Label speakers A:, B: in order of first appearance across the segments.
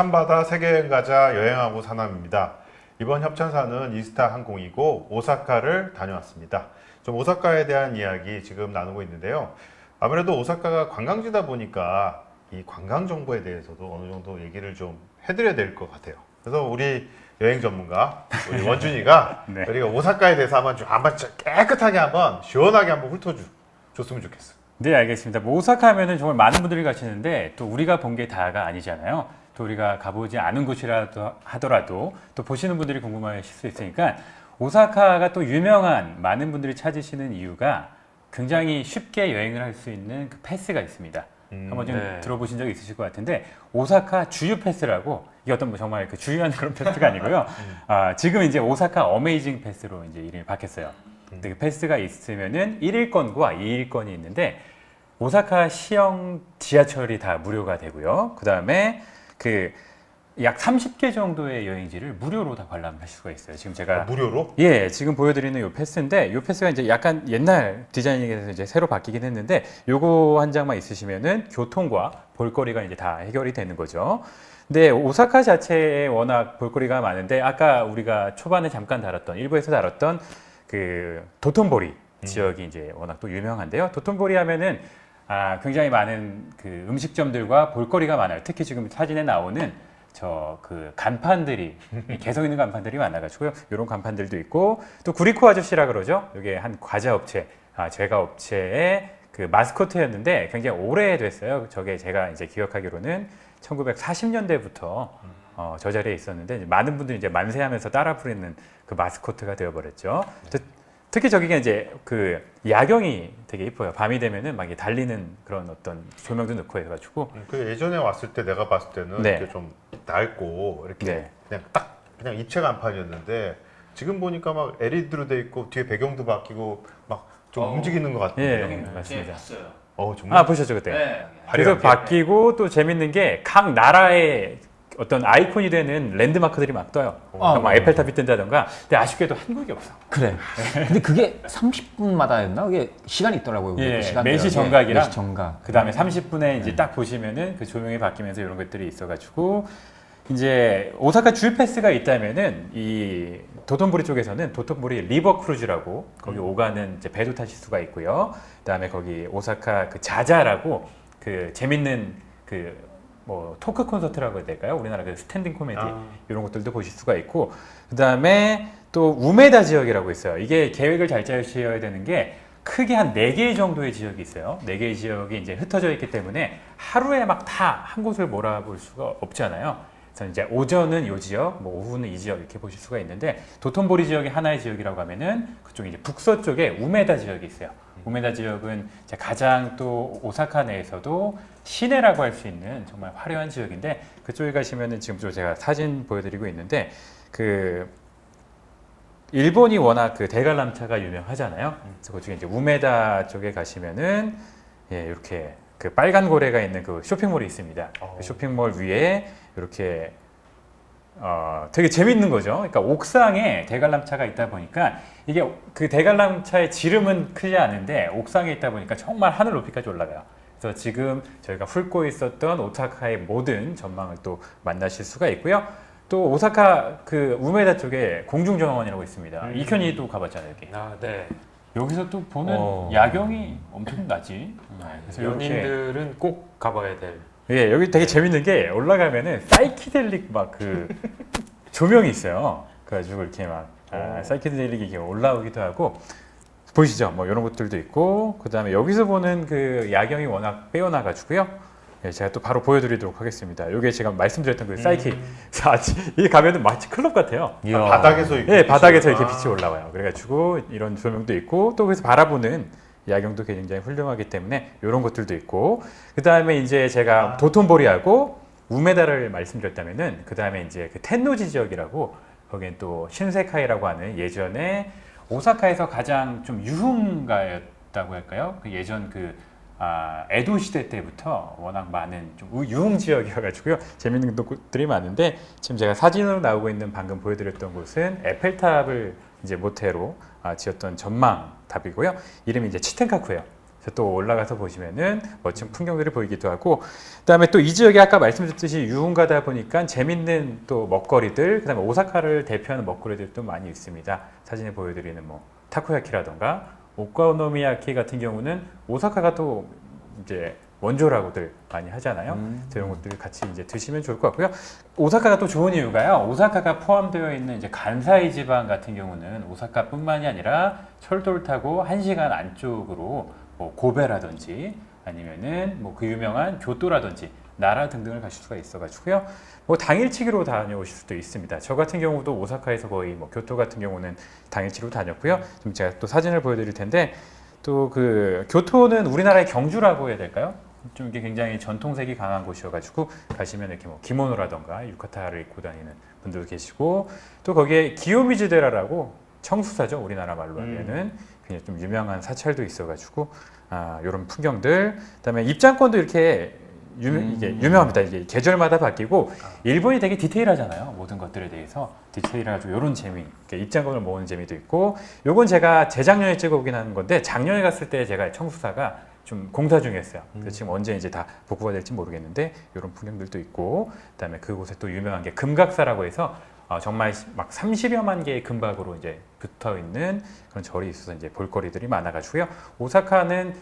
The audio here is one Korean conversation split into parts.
A: 협찬받아 세계여행 가자 여행하고 사남입니다. 이번 협찬사는 이스타 항공이고 오사카를 다녀왔습니다. 좀 오사카에 대한 이야기 지금 나누고 있는데요. 아무래도 오사카가 관광지다 보니까 이 관광 정보에 대해서도 어느 정도 얘기를 좀 해드려야 될 것 같아요. 그래서 우리 여행 전문가 우리 원준이가
B: 네.
A: 우리가 오사카에 대해서 한번 좀 한번 좀 깨끗하게 한번 시원하게 한번 훑어주 줬으면 좋겠어.
B: 네, 알겠습니다. 뭐 오사카 하면은 정말 많은 분들이 가시는데 또 우리가 본 게 다가 아니잖아요. 또 우리가 가보지 않은 곳이라도 하더라도 또 보시는 분들이 궁금하실 수 있으니까 오사카가 또 유명한 많은 분들이 찾으시는 이유가 굉장히 쉽게 여행을 할 수 있는 그 패스가 있습니다.
A: 음,
B: 한번 좀
C: 네.
B: 들어보신 적 있으실 것 같은데 오사카 주유 패스라고 이게 어떤 뭐 정말 그 주유한 그런 패스가 아니고요. 아, 지금 이제 오사카 어메이징 패스로 이제 이름이 바뀌었어요. 근데 그 패스가 있으면은 1일권과 2일권이 있는데 오사카 시형 지하철이 다 무료가 되고요. 그 다음에 그 약 30개 정도의 여행지를 무료로 다 관람할 수가 있어요. 지금 제가
A: 아, 무료로?
B: 예, 지금 보여드리는 이 패스인데 이 패스가 이제 약간 옛날 디자인에 대해서 이제 새로 바뀌긴 했는데 요거 한 장만 있으시면은 교통과 볼거리가 이제 다 해결이 되는 거죠. 근데 오사카 자체에 워낙 볼거리가 많은데 아까 우리가 초반에 잠깐 다뤘던 일부에서 다뤘던 그 도톤보리 지역이 이제 워낙 또 유명한데요. 도톤보리 하면은 아, 굉장히 많은 그 음식점들과 볼거리가 많아요. 특히 지금 사진에 나오는 저 그 간판들이 개성 있는 간판들이 많아가지고요. 이런 간판들도 있고 또 구리코 아저씨라 그러죠. 이게 한 과자 업체, 아, 제가 업체의 그 마스코트였는데 굉장히 오래됐어요. 저게 제가 이제 기억하기로는 1940년대부터 어, 저 자리에 있었는데 많은 분들이 이제 만세하면서 따라 부르는 그 마스코트가 되어버렸죠. 특- 특히 저기가 이제 그 야경이 되게 이뻐요. 밤이 되면은 막 이게 달리는 그런 어떤 조명도 넣고 해가지고
A: 그 예전에 왔을 때 내가 봤을 때는
B: 네.
A: 이렇게 좀 낡고 이렇게
B: 네.
A: 그냥 딱 그냥 입체 간판이었는데 지금 보니까 막 LED로 돼 있고 뒤에 배경도 바뀌고 막 좀
C: 어.
A: 움직이는 것 같은데.
B: 예,
C: 형님
B: 맞습니다.
C: 네, 봤어요.
A: 어 정말.
B: 아 보셨죠 그때?
C: 네.
B: 그래서
A: 화려하게.
B: 바뀌고 또 재밌는 게 각 나라의 어떤 아이콘이 되는 랜드마크들이 막 떠요. 그러니까 막 에펠탑이 뜬다던가. 근데 아쉽게도 한국이 없어.
D: 그래. 근데 그게 30분마다였나? 그게 시간이 있더라고요.
B: 예,
D: 그.
B: 매시
D: 예,
B: 정각이랑
D: 매시 정각.
B: 그 다음에 30분에 이제 딱 보시면은 그 조명이 바뀌면서 이런 것들이 있어가지고 이제 오사카 줄 패스가 있다면은 이 도톤보리 쪽에서는 도톤보리 리버 크루즈라고 거기 오가는 이제 배도 타실 수가 있고요. 그다음에 거기 오사카 그 자자라고 그 재밌는 그 뭐 토크 콘서트라고 해야 될까요? 우리나라 그 스탠딩 코미디
A: 아.
B: 이런 것들도 보실 수가 있고 그다음에 또 우메다 지역이라고 있어요. 이게 계획을 잘 짜셔야 되는 게 크게 한 네개 정도의 지역이 있어요. 네 개의 지역이 이제 흩어져 있기 때문에 하루에 막 다 한 곳을 몰아볼 수가 없잖아요. 그래서 이제 오전은 이 지역, 뭐 오후는 이 지역 이렇게 보실 수가 있는데 도톤보리 지역이 하나의 지역이라고 하면은 그쪽 이제 북서 쪽에 우메다 지역이 있어요. 우메다 지역은 가장 또 오사카 내에서도 시내라고 할 수 있는 정말 화려한 지역인데 그쪽에 가시면은 지금 또 제가 사진 보여드리고 있는데 그 일본이 워낙 그 대관람차가 유명하잖아요. 그래서 그중에 이제 우메다 쪽에 가시면은 예, 이렇게 그 빨간 고래가 있는 그 쇼핑몰이 있습니다.
A: 어.
B: 그 쇼핑몰 위에 이렇게 어, 되게 재밌는 거죠. 그러니까 옥상에 대관람차가 있다 보니까 이게 그 대관람차의 지름은 크지 않은데 옥상에 있다 보니까 정말 하늘 높이까지 올라가요. 그래서 지금 저희가 훑고 있었던 오사카의 모든 전망을 또 만나실 수가 있고요. 또 오사카 그 우메다 쪽에 공중정원이라고 있습니다.
A: 음.
B: 이현이도 가봤잖아요, 여기.
C: 아, 네.
B: 여기서 또 보는
C: 어.
B: 야경이 엄청 나지. 그래서 이렇게
C: 연인들은 꼭 가봐야 될.
B: 예, 여기 되게 재밌는 게 올라가면은 사이키델릭 막 그 조명이 있어요. 그래가지고 이렇게 막 아,
A: 오.
B: 사이키델릭이 이렇게 올라오기도 하고 보이시죠? 뭐 이런 것들도 있고 그 다음에 여기서 보는 그 야경이 워낙 빼어나가지고요. 예, 제가 또 바로 보여드리도록 하겠습니다. 이게 제가 말씀드렸던 그 사이키. 자, 이게 가면은 마치 클럽 같아요.
A: 아, 바닥에서 이렇게
B: 예, 바닥에서 이렇게
A: 아.
B: 빛이 올라와요. 그래가지고 이런 조명도 있고 또 그래서 바라보는 야경도 굉장히 훌륭하기 때문에 이런 것들도 있고 그 다음에 이제 제가
A: 아.
B: 도톤보리하고 우메다를 말씀드렸다면은 그 다음에 이제 그 텐노지 지역이라고 거기엔 또 신세카이라고 하는 예전에 오사카에서 가장 좀 유흥가였다고 할까요? 그 예전 그 아, 에도 시대 때부터 워낙 많은 좀 우- 유흥 지역이어가지고요 재밌는 곳들이 많은데 지금 제가 사진으로 나오고 있는 방금 보여드렸던 곳은 에펠탑을 이제 모태로 아, 지었던 전망탑이고요 이름이 이제 치텐카쿠예요. 그래서 또 올라가서 보시면은 멋진 풍경들이 보이기도 하고 그다음에 또 이 지역이 아까 말씀드렸듯이 유흥가다 보니까 재밌는 또 먹거리들 그다음에 오사카를 대표하는 먹거리들도 많이 있습니다. 사진에 보여드리는 뭐 타코야키라던가 오카노미야키 같은 경우는 오사카가 또 이제 원조라고들 많이 하잖아요.
D: 음.
B: 이런 것들 같이 이제 드시면 좋을 것 같고요. 오사카가 또 좋은 이유가요. 오사카가 포함되어 있는 이제 간사이 지방 같은 경우는 오사카뿐만이 아니라 철도를 타고 1시간 안쪽으로 뭐 고베라든지 아니면은 뭐 그 유명한 교토라든지 나라 등등을 가실 수가 있어가지고요. 뭐 당일치기로 다녀오실 수도 있습니다. 저 같은 경우도 오사카에서 거의 뭐 교토 같은 경우는 당일치기로 다녔고요. 좀 제가 또 사진을 보여드릴 텐데 또 그 교토는 우리나라의 경주라고 해야 될까요? 좀 이게 굉장히 전통색이 강한 곳이어가지고 가시면 이렇게 뭐 기모노라던가 유카타를 입고 다니는 분들도 계시고 또 거기에 기요미즈데라라고 청수사죠 우리나라 말로 하면은 굉장히 좀 유명한 사찰도 있어가지고 아 이런 풍경들 그다음에 입장권도 이렇게 유명,
D: 음.
B: 이게 유명합니다. 이게 계절마다 바뀌고 일본이 되게 디테일하잖아요. 모든 것들에 대해서 디테일해가지고 이런 재미, 이렇게 입장권을 모으는 재미도 있고 요건 제가 재작년에 찍어오긴 하는 건데 작년에 갔을 때 제가 청수사가 좀 공사 중이었어요. 그래서 지금 언제 이제 다 복구가 될지 모르겠는데 이런 풍경들도 있고 그다음에 그곳에 또 유명한 게 금각사라고 해서 어, 정말 막 30여만 개의 금박으로 이제 붙어 있는 그런 절이 있어서 이제 볼거리들이 많아가지고요. 오사카는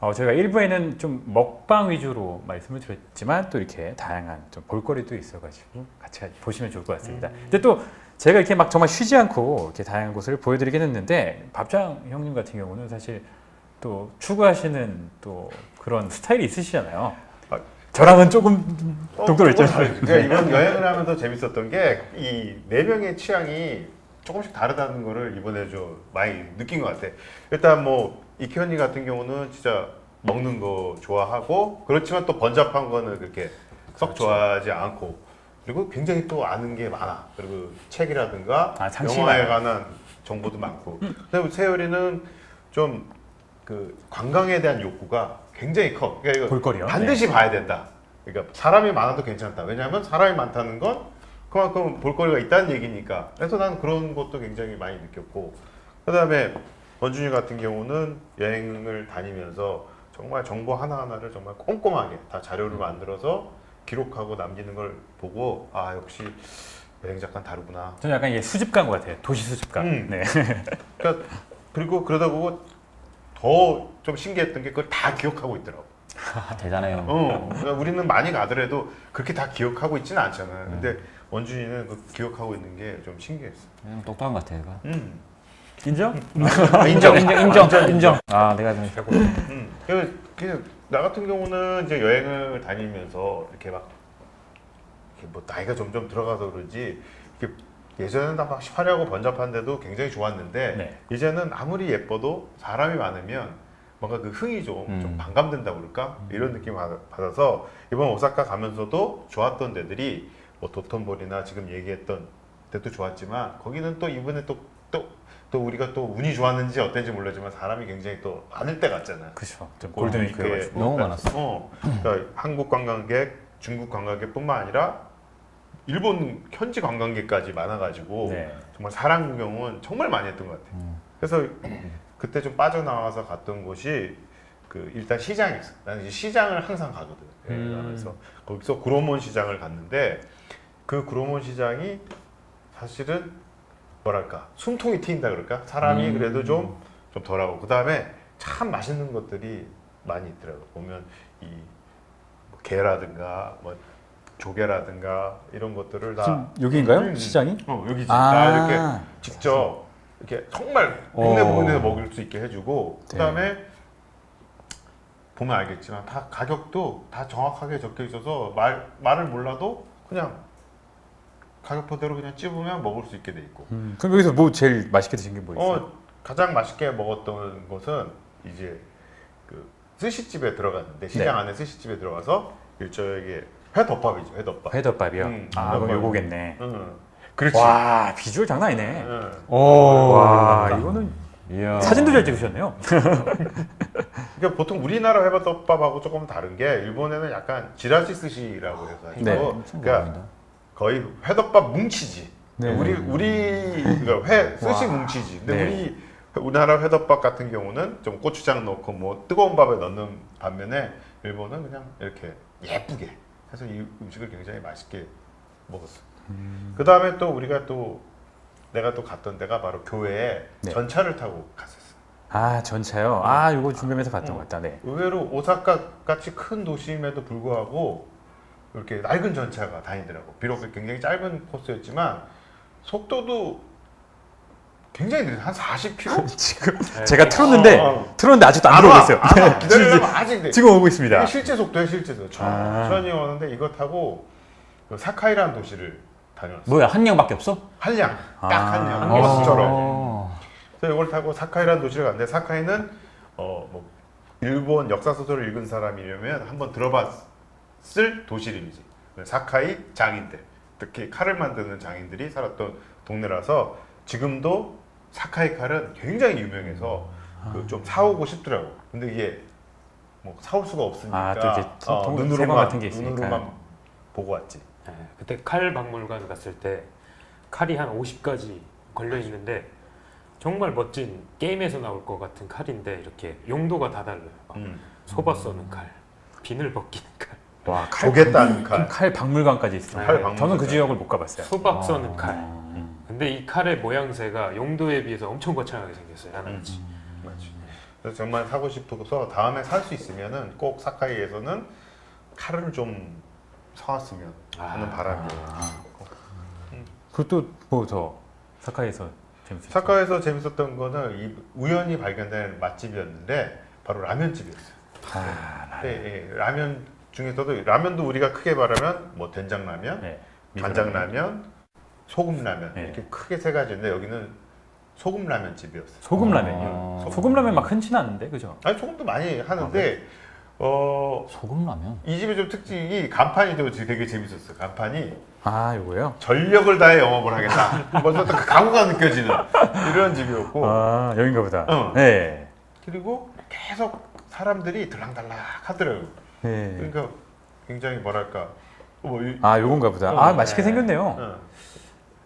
B: 어, 저희가 일부에는 좀 먹방 위주로 말씀을 드렸지만 또 이렇게 다양한 좀 볼거리도 있어가지고 같이 보시면 좋을 것 같습니다. 근데 또 제가 이렇게 막 정말 쉬지 않고 이렇게 다양한 곳을 보여드리긴 했는데 밥장 형님 같은 경우는 사실 또 추구하시는 또 그런 스타일이 있으시잖아요.
A: 아,
B: 저랑은 조금 동떨어졌죠.
A: 그러니까 이번 여행을 하면서 재밌었던 게 이 네 명의 취향이 조금씩 다르다는 거를 이번에 좀 많이 느낀 것 같아. 일단 뭐 이현이 같은 경우는 진짜 먹는 거 좋아하고 그렇지만 또 번잡한 거는 그렇게 썩
B: 그렇죠.
A: 좋아하지 않고 그리고 굉장히 또 아는 게 많아. 그리고 책이라든가
B: 아,
A: 영화에. 관한 정보도 많고. 근데 세율이는 좀 그 관광에 대한 욕구가 굉장히 커. 그러니까 이거
B: 볼거리요?
A: 반드시 봐야 된다. 그러니까 사람이 많아도 괜찮다. 왜냐하면 사람이 많다는 건 그만큼 볼거리가 있다는 얘기니까. 그래서 나는 그런 것도 굉장히 많이 느꼈고. 그다음에 원준이 같은 경우는 여행을 다니면서 정말 정보 하나 하나를 정말 꼼꼼하게 다 자료를 만들어서 기록하고 남기는 걸 보고 아 역시 여행 작가는 다르구나.
B: 저는 약간 이게 수집가인 것 같아요. 도시 수집가.
A: 음.
B: 네.
A: 그러니까 그리고 그러다 보고 더 좀 신기했던 게 그걸 다 기억하고 있더라고.
D: 아, 대단해요.
A: 어, 그러니까 우리는 많이 가더라도 그렇게 다 기억하고 있지는 않잖아요. 근데 원준이는 그 기억하고 있는 게 좀 신기했어.
D: 그냥 똑똑한 것 같아요. 얘가.
A: 음.
B: 인정?
A: 인정,
D: 인정, 인정, 인정. 아, 내가 좀
A: 음. 그래서 그냥 나 같은 경우는 이제 여행을 다니면서 이렇게 막 이렇게 뭐 나이가 점점 들어가서 그런지 이렇게 예전에는 막 화려하고 번잡한데도 굉장히 좋았는데
B: 네.
A: 이제는 아무리 예뻐도 사람이 많으면 뭔가 그 흥이 좀, 좀
D: 음.
A: 반감된다 그럴까 이런 느낌 받- 받아서 이번 오사카 가면서도 좋았던 데들이 뭐 도톤보리나 지금 얘기했던 데도 좋았지만 거기는 또 이번에 또또 또 우리가 또 운이 좋았는지 어땠는지 몰라지만 사람이 굉장히 또 많을 때 같잖아.
B: 그렇죠. 좀
A: 골든위크에.
D: 너무 많았어.
A: 어, 그러니까 한국 관광객, 중국 관광객뿐만 아니라 일본 현지 관광객까지 많아가지고
B: 네.
A: 정말 사람 구경은 정말 많이 했던 것 같아요. 그래서 그때 좀 빠져나와서 갔던 곳이 그 일단 시장이 있어. 나는 이제 시장을 항상 가거든. 여행을
B: 음.
A: 거기서 구로몬 시장을 갔는데 그 구로몬 시장이 사실은 뭐랄까 숨통이 트인다 그럴까 사람이
B: 음.
A: 그래도 좀 좀 덜하고 그 다음에 참 맛있는 것들이 많이 있더라고. 보면 이뭐 게라든가 뭐 조개라든가 이런 것들을 다
B: 지금 여기인가요?
A: 음.
B: 시장이?
A: 어, 여기지.
B: 아.
A: 다 이렇게 직접 이렇게 정말
B: 어.
A: 부분에서 먹을 수 있게 해주고
B: 네.
A: 그다음에 보면 알겠지만 다 가격도 다 정확하게 적혀 있어서 말 말을 몰라도 그냥 가격표대로 그냥 찝으면 먹을 수 있게 돼 있고.
B: 음, 그럼 여기서 뭐 제일 맛있게 드신 게 뭐 있어요?
A: 어 가장 맛있게 먹었던 곳은 이제 그 스시집에 들어갔는데 시장
B: 네.
A: 안에 스시집에 들어가서 일종의 회덮밥이죠 회덮밥.
B: 회덮밥이요.
A: 음,
B: 아, 그럼
A: 회덮밥.
B: 요거겠네.
A: 응. 그렇지.
B: 와, 비주얼 장난 아니네.
A: 응.
B: 오, 와, 이거는
D: 이야.
B: 사진도 잘 찍으셨네요.
A: 그러니까 보통 우리나라 회덮밥하고 조금 다른 게 일본에는 약간 지라시 스시라고 해서 하죠.
B: 네.
A: 그러니까. 거의 회덮밥 뭉치지.
B: 네.
A: 우리 우리 그러니까 회 스시
B: 와.
A: 뭉치지. 근데
B: 네.
A: 우리 우리나라 회덮밥 같은 경우는 좀 고추장 넣고 뭐 뜨거운 밥에 넣는 반면에 일본은 그냥 이렇게 예쁘게 해서 이 음식을 굉장히 맛있게 먹었어요. 그 다음에 또 우리가 또 내가 또 갔던 데가 바로 교회에
B: 네.
A: 전차를 타고 갔었어요.
B: 아 전차요. 아 이거 중점에서 봤던 것 같다. 네.
A: 의외로 오사카 같이 큰 도시임에도 불구하고 이렇게 낡은 전차가 다니더라고. 비록 굉장히 짧은 코스였지만 속도도 굉장히 느려. 한 40km?
B: 지금
C: 네.
B: 제가 틀었는데
A: 어.
B: 틀었는데 아직도 안 들어오고 있어요.
A: 기다리려면 아직 돼.
B: 지금 오고 있습니다.
A: 이게 실제 속도야 실제 속도.
B: 아.
A: 천천히 오는데 이거 타고 그 사카이라는 도시를 다녀왔어.
D: 뭐야 한 명밖에 없어?
A: 한량, 딱
B: 아.
A: 한량,
C: 한
A: 버스처럼.
D: 어.
A: 그래서 이걸 타고 사카이라는 도시를 갔는데 사카이는 어뭐 일본 역사 소설을 읽은 사람이려면 한번 들어봤 을 도시 이름이지. 사카이 장인들, 특히 칼을 만드는 장인들이 살았던 동네라서 지금도 사카이 칼은 굉장히 유명해서 그 좀 사오고 싶더라고. 근데 이게 뭐 사올 수가 없으니까
B: 아, 또 이제 통- 통- 세관
A: 눈으로만
B: 같은 게 있으니까.
A: 눈으로만 보고 왔지.
C: 네, 그때 칼 박물관 갔을 때 칼이 한 50가지 걸려 있는데 정말 멋진 게임에서 나올 것 같은 칼인데 이렇게 용도가 다 달라요. 막
A: 음.
C: 소바 써는 칼, 비늘 벗기는 칼,
B: 와 칼,
A: 조개 따는 칼.
B: 칼 박물관까지 있어요.
A: 칼 박물관.
B: 저는 그 지역을 못 가봤어요.
C: 수박 써는 칼.
B: 음.
C: 근데 이 칼의 모양새가 용도에 비해서 엄청 거창하게 생겼어요. 하나같이.
A: 맞지. 그래서 정말 사고 싶어서 다음에 살 수 있으면은 꼭 사카이에서는 칼을 좀 사왔으면 하는
C: 아.
A: 바람이에요.
B: 그것도 뭐저 사카이에서 재밌었어요.
A: 사카이에서 재밌었던 거는 이 우연히 발견된 맛집이었는데 바로 라면집이었어요.
B: 아,
A: 네, 예, 라면 중에서도 라면도 우리가 크게 말하면 뭐 된장라면,
B: 네.
A: 간장라면, 소금라면
B: 네.
A: 이렇게 크게 세 가지인데 여기는 소금라면 집이었어요.
B: 소금
D: 어.
B: 라면이요. 소금 라면 막 흔치 않은데 그죠?
A: 아니 소금도 많이 하는데
B: 네.
A: 어,
D: 소금 라면.
A: 이 집의 좀 특징이 간판이 좀 되게 재밌었어요. 간판이
B: 아 요거요?
A: 전력을 다해 영업을 하겠다. 먼저 그 각오가 느껴지는 이런 집이었고
B: 아 여긴가 보다.
A: 어.
B: 네.
A: 그리고 계속 사람들이 들락달락 하더라고요.
B: 네.
A: 그러니까 굉장히 뭐랄까 뭐 이-
B: 아 요건가 보다.
A: 어,
B: 아 맛있게
C: 네.
B: 생겼네요.
A: 어.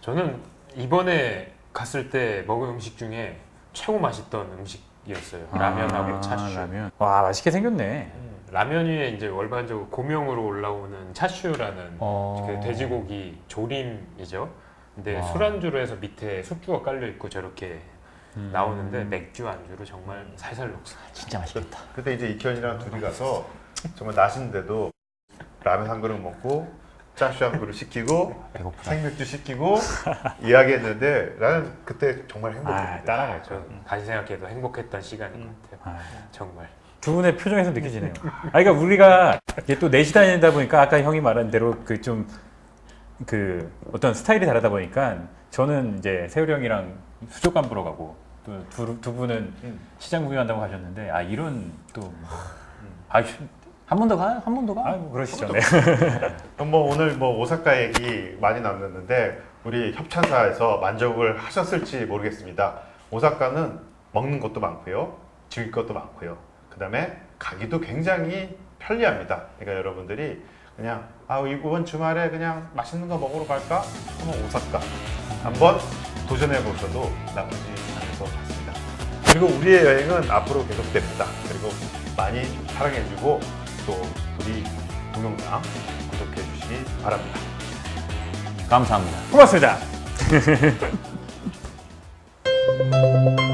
C: 저는 이번에 갔을 때 먹은 음식 중에 최고 맛있던 음식이었어요. 라면하고
B: 아,
C: 차슈.
B: 라면. 와 맛있게 생겼네.
C: 음, 라면 위에 이제 일반적으로 고명으로 올라오는 차슈라는
D: 어.
C: 그 돼지고기 조림이죠. 근데
D: 와.
C: 술안주로 해서 밑에 숙주가 깔려 있고 저렇게
B: 음.
C: 나오는데 맥주 안주로 정말 살살 녹슬.
D: 진짜 맛있겠다.
A: 그때 이제 이현이랑 둘이 가서 정말 나신데도 라면 한 그릇 먹고 짜슈 한 그릇 시키고
D: 배고프다.
A: 생맥주 시키고 이야기했는데 나는 그때 정말 행복했어요.
B: 아 따라가죠.
C: 저 다시 생각해도 행복했던 시간인
A: 음.
C: 것 같아요.
B: 아,
C: 정말.
B: 두 분의 표정에서 느껴지네요. 아 그러니까 우리가 이게 또 넷이 다니다 보니까 아까 형이 말한 대로 그 좀 그 어떤 스타일이 다르다 보니까 저는 이제 세율이 형이랑 수족관 보러 가고 또 두 두 분은
A: 음.
B: 시장 구경한다고 하셨는데 아 이런 또 아,
D: 한 번 더 가요? 한 번 더 가?
B: 아, 뭐 그러시죠. 네.
A: 그럼 뭐 오늘 뭐 오사카 얘기 많이 나눴는데 우리 협찬사에서 만족을 하셨을지 모르겠습니다. 오사카는 먹는 것도 많고요, 즐길 것도 많고요. 그 다음에 가기도 굉장히 편리합니다. 그러니까 여러분들이 그냥 아 이번 주말에 그냥 맛있는 거 먹으러 갈까? 하면 오사카 한번 도전해 보셔도 나쁘지 않을 것 같습니다. 그리고 우리의 여행은 앞으로 계속됩니다. 그리고 많이 사랑해주고 또 우리 동영상 구독해 주시기 바랍니다.
D: 감사합니다.
B: 고맙습니다.